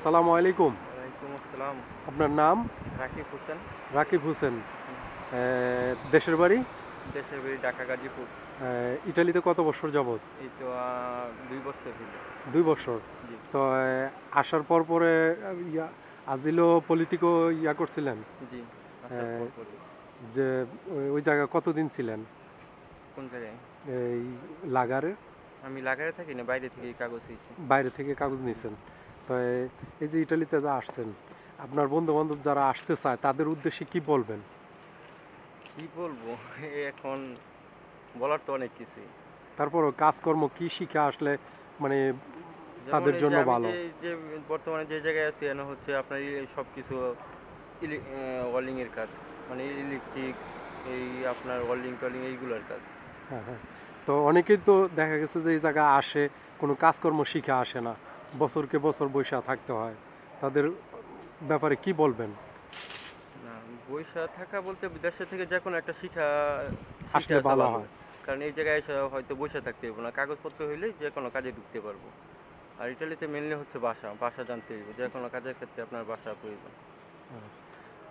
আসসালামু আলাইকুম। ওয়ালাইকুম আসসালাম। আপনার নাম? রাকিব হোসেন। রাকিব হোসেন। দেশের বাড়ি? দেশের বাড়ি ঢাকা গাজীপুর। ইটালিতে কত বছর যাবত এই তো দুই বছর দুই বছর? তো আসার পর পরে ইয়া আজিলো পলিটিকো ইয়া করছিলেন? জি। যে ওই- জায়গায় কতদিন ছিলেন? কোন জায়গায়? এই লাগারে? আমি লাগারে থাকি না বাইরে থেকে কাগজ হয়েছি বাইরে থেকে কাগজ নিয়েছেন। তো এই যে ইটালিতে যা আসছেন আপনার বন্ধু বান্ধব যারা আসতে চায় তাদের উদ্দেশ্যে কি বলবেন? কি বলব? এখন বলার তো অনেক কিছুই। তারপরও কাজকর্ম কি শিখে আসলে মানে তাদের জন্য ভালো। যে- বর্তমানে যে জায়গায় আছি এখানে হচ্ছে আপনার সব কিছু ওয়ালিং এর কাজ। মানে ইলেকট্রিক এই আপনার ওয়ালিং টলিং এইগুলোর কাজ। হ্যাঁ হ্যাঁ। তো অনেকেই তো দেখা গেছে যে এই জায়গায় আসে কোনো কাজকর্ম শিখে আসে না। বছরকে বছর বৈশা থাকতে হয়। তাদের ব্যাপারে কি বলবেন? না বৈশা থাকা বলতে বিদেশে থেকে যে কোনো একটা শিখা আসলে ভালো হয়। কারণ এই জায়গায় এসে হয়তো বসে থাকতে পারব না। কাগজপত্র হইলে যে কোনো কাজে ঢুকতে পারব। আর ইটালিতে মেনলি হচ্ছে ভাষা ভাষা জানতে হবে যে কোনো কাজের ক্ষেত্রে আপনার ভাষা প্রয়োজন।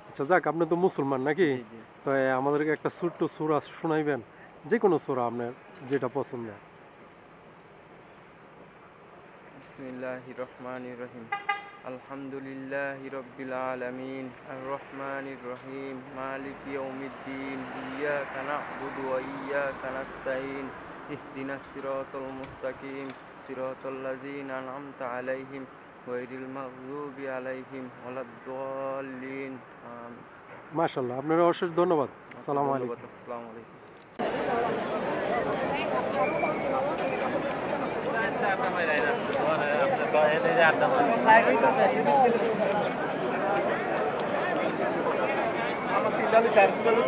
আচ্ছা যাক আপনি তো মুসলমান নাকি? তো আমাদেরকে একটা ছোট্ট সুরা শোনাইবেন। যে কোনো সুরা আপনার যেটা পছন্দ বিসমিল্লাহ রহমান রহিম। আলহামদুলিল্লাহ রব্বিল আলামিন। আর রহমান রহিম। মালিক ইয়াউমিদ্দিন। ইয়াকা না'বুদু ওয়া ইয়াকা নাস্তাইন ইহদিনাস সিরাতাল মুস্তাকিম। সিরাতাল লাযিনা আন'আমতা আলাইহিম। গায়রিল মাগযুবি আলাইহিম ওয়ালাদ-দাল্লিন। আমিন মাশাল্লাহ আপনার অশেষ ধন্যবাদ। আসসালামু আলাইকুম। আসসালামু আলাইকুম। আমার তিন চার কিলো